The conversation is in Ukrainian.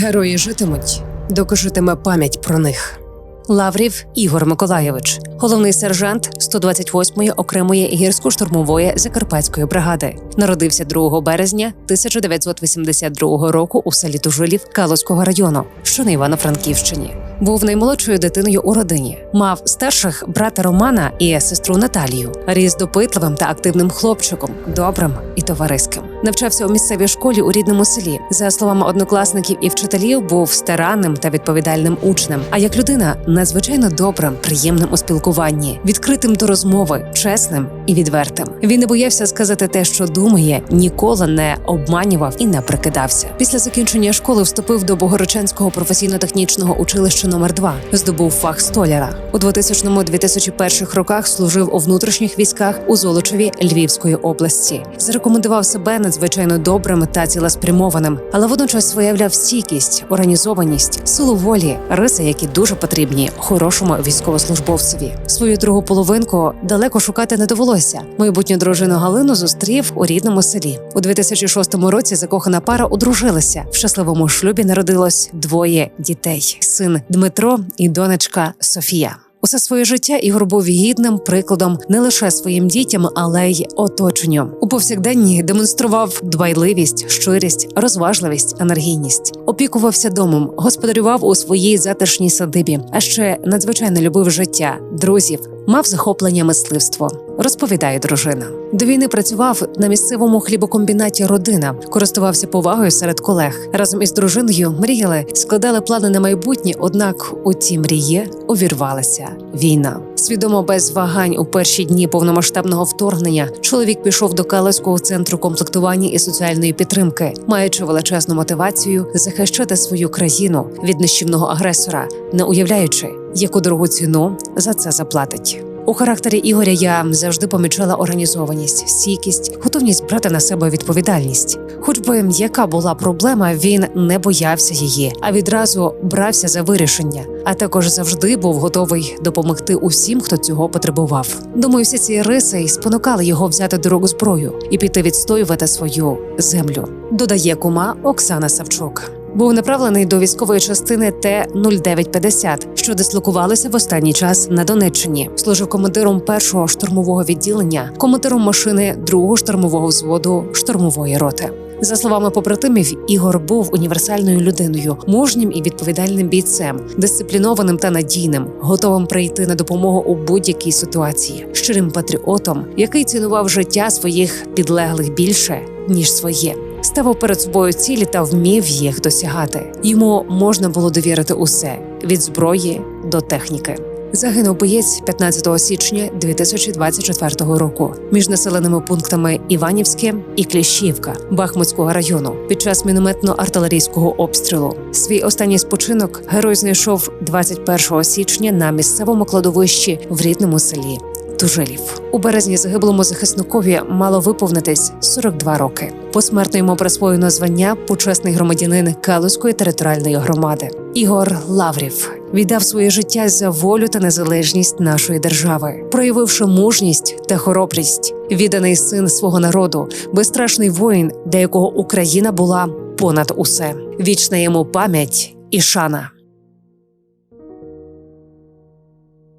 Герої житимуть, доки житиме пам'ять про них. Лаврів Ігор Миколайович, головний сержант 128-ї окремої гірсько-штурмової закарпатської бригади, народився 2 березня 1982 року у селі Тужилів Калузького району, що на Івано-Франківщині. Був наймолодшою дитиною у родині. Мав старших брата Романа і сестру Наталію. Ріс допитливим та активним хлопчиком, добрим і товариським. Навчався у місцевій школі у рідному селі. За словами однокласників і вчителів, був старанним та відповідальним учнем. А як людина надзвичайно добрим, приємним у спілкуванні, відкритим до розмови, чесним і відвертим. Він не боявся сказати те, що думає, ніколи не обманював і не прикидався. Після закінчення школи вступив до Богородчанського професійно-технічного училища номер 2 здобув фах столяра. У 2000-2001 роках служив у внутрішніх військах у Золочеві Львівської області. Зарекомендував себе надзвичайно добрим та цілеспрямованим, але водночас виявляв стійкість, організованість, силу волі, риси, які дуже потрібні хорошому військовослужбовцеві. Свою другу половинку далеко шукати не довелося. Майбутню дружину Галину зустрів у рідному селі. У 2006 році закохана пара одружилася. В щасливому шлюбі народилось двоє дітей: син Дмитро і донечка Софія. Усе своє життя Ігор був гідним прикладом не лише своїм дітям, але й оточенню. У повсякденні демонстрував дбайливість, щирість, розважливість, енергійність, опікувався домом, господарював у своїй затишній садибі, а ще надзвичайно любив життя, друзів, мав захоплення мисливство. Розповідає дружина. До війни працював на місцевому хлібокомбінаті Родина, користувався повагою серед колег. Разом із дружиною мріяли, складали плани на майбутнє. Однак у ті мрії увірвалася війна. Свідомо без вагань у перші дні повномасштабного вторгнення чоловік пішов до Калузького центру комплектування і соціальної підтримки, маючи величезну мотивацію захищати свою країну від нищівного агресора, не уявляючи, яку дорогу ціну за це заплатить. У характері Ігоря я завжди помічала організованість, стійкість, готовність брати на себе відповідальність. Хоч би яка була проблема, він не боявся її, а відразу брався за вирішення. А також завжди був готовий допомогти усім, хто цього потребував. Думаю, всі ці риси й спонукали його взяти до рук зброю і піти відстоювати свою землю. Додає кума Оксана Савчук. Був направлений до військової частини Т-0950, що дислокувалися в останній час на Донеччині. Служив командиром першого штурмового відділення, командиром машини другого штурмового взводу штурмової роти. За словами побратимів, Ігор був універсальною людиною, мужнім і відповідальним бійцем, дисциплінованим та надійним, готовим прийти на допомогу у будь-якій ситуації, щирим патріотом, який цінував життя своїх підлеглих більше ніж своє. Ставив перед собою цілі та вмів їх досягати. Йому можна було довірити усе від зброї до техніки. Загинув боєць 15 січня 2024 року між населеними пунктами Іванівське і Кліщівка Бахмутського району під час мінометно-артилерійського обстрілу. Свій останній спочинок герой знайшов 21 січня на місцевому кладовищі в рідному селі. Тужилів у березні загиблому захисникові мало виповнитись 42 роки. Посмертно йому присвоєно звання почесний громадянин Калузької територіальної громади. Ігор Лаврів віддав своє життя за волю та незалежність нашої держави, проявивши мужність та хоробрість, відданий син свого народу, безстрашний воїн, для якого Україна була понад усе. Вічна йому пам'ять і шана.